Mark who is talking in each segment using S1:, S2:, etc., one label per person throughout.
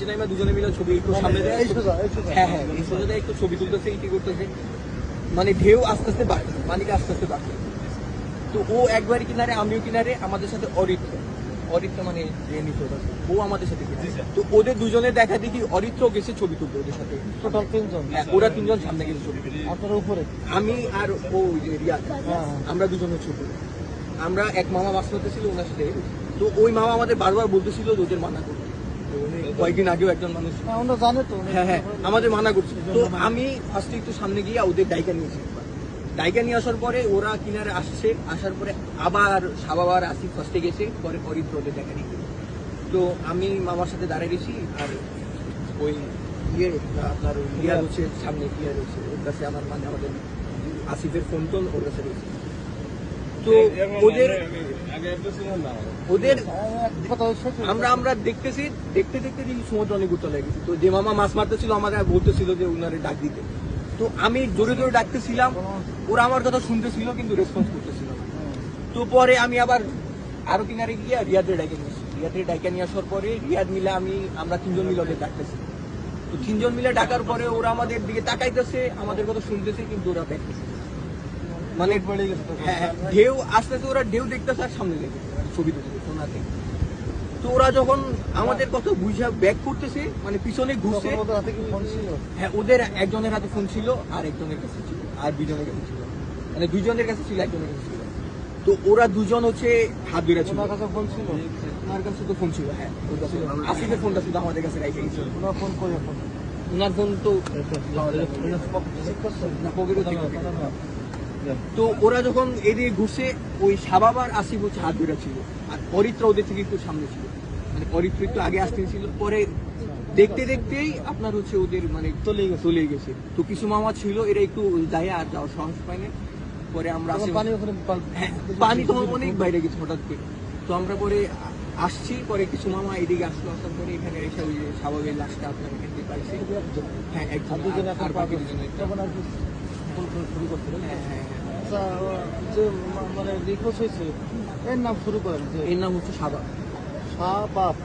S1: নিচে নামে দুজনে মিলে ছবি একটু সামনে দেয়। হ্যাঁ হ্যাঁ এই সোজা একটু ছবি তুলতেছে ইটি করতেছে? মানে ঢেউ আস্তে আস্তে বাড়ছে পানিকে আস্তে আস্তে বাড়ছে। তো ও একবার কিনারে আমিও কিনারে আমাদের সাথে অরিত্র। অরিত্র মানে যে নিচে ও আমাদের সাথে তো ওদের দুজনে দেখা দেখি অরিত্র গেছে ছবি তুলতে ওদের সাথে।
S2: টোটাল তিনজন।
S1: হ্যাঁ, ওরা তিনজন সামনে গেছে ছবি
S2: আপনার উপরে?
S1: আমি আর ও ওই যে রিয়াদ
S2: হ্যাঁ।
S1: আমরা দুজনে ছবি আমরা এক মামা মাছ ছিল ওনার সাথে। তো ওই মামা আমাদের বারবার বলতেছিল যে ওদের মানা করতে কয়েকদিন আগেও একজন মানুষ
S2: হ্যাঁ জানে তো
S1: হ্যাঁ হ্যাঁ আমাদের মানা করছে। তো আমি ফার্স্টে একটু সামনে গিয়ে ওদের ডাইকা নিয়েছি ডাইকা নিয়ে আসার পরে ওরা কিনারে আসছে আসার পরে আবার সাবাবার আসিফ ফার্স্টে গেছে পরে অরিত্র ওদের দেখা নিয়ে। তো আমি মামার সাথে দাঁড়িয়ে গেছি আর ওই ইয়ে আপনার ইয়া হচ্ছে সামনে ইয়ে রয়েছে ওর কাছে আমার মানে আমাদের আসিফের ফোন টোন ওর কাছে রয়েছে তো ওদের ওদের আমরা আমরা দেখতেছি, দেখতে দেখতে দেখি সমুদ্র অনেক উত্তর লেগে গেছে। তো যে মামা মাছ মারতেছিল আমাদের বলতেছিল যে উনারে ডাক দিতে। তো আমি জোরে জোরে ডাকতেছিলাম, ওরা আমার কথা শুনতেছিল, কিন্তু রেসপন্স করতেছিল তো পরে আমি আবার আরও কিনারে গিয়ে রিয়াদের ডাকে নিয়েছি রিয়াদের ডাকে নিয়ে আসার পরে রিয়াদ মিলে আমি আমরা তিনজন মিলে ওদের ডাকতেছি। তো তিনজন মিলে ডাকার পরে ওরা আমাদের দিকে তাকাইতেছে, আমাদের কথা শুনতেছে, কিন্তু ওরা দেখতেছে মানে
S2: বেড়ে
S1: ঢেউ আস্তে আস্তে ওরা ঢেউ দেখতেছে আর সামনে দেখে। ছবি তুলছে তো ওরা যখন আমাদের কথা বুঝা ব্যাক করতেছে মানে পিছনে ঘুরছে হ্যাঁ ওদের একজনের হাতে ফোন ছিল আর একজনের কাছে ছিল আর দুজনের কাছে ছিল। মানে দুজনের কাছে ছিল একজনের কাছে ছিল। তো ওরা দুজন হচ্ছে হাত ধরে ছিল।
S2: ফোন ছিল?
S1: ওনার কাছে তো ফোন ছিল হ্যাঁ। ওর কাছে আসিফের ফোনটা ছিল আমাদের কাছে রেখে গেছিল
S2: ওনার ফোন করে ফোন
S1: ওনার ফোন তো না পকেটে ছিল। তো ওরা যখন এদিকে ঘুরছে ওই সাবাব আর আসিফ হচ্ছে হাত ধরে ছিল। আর অরিত্র ওদের থেকে একটু সামনে ছিল। মানে অরিত্র একটু আগে আসতে ছিল পরে দেখতে দেখতেই আপনার হচ্ছে ওদের মানে চলে গেছে। চলে গেছে। তো কিছু মামা ছিল এরা একটু যায় আর যাওয়ার সাহস পায় না। পরে আমরা
S2: পানি
S1: হ্যাঁ, পানি তো অনেক বাইরে গেছে হঠাৎ করে। তো আমরা পরে আসছি পরে কিছু মামা এদিকে আসলো আসার পরে এখানে এসে ওই স্বাভাবিক লাশটা আপনার এখান থেকে পাইছে। হ্যাঁ একজন আর- বাকি। দুজনে
S2: ফোন শুরু করছিলেন
S1: হ্যাঁ হ্যাঁ হ্যাঁ।
S2: যে মানে রিকোয়েস্ট হয়েছে এর নাম শুরু করেন যে
S1: এর নাম হচ্ছে
S2: সাদা। বাপ।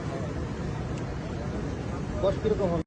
S2: বয়স কীরকম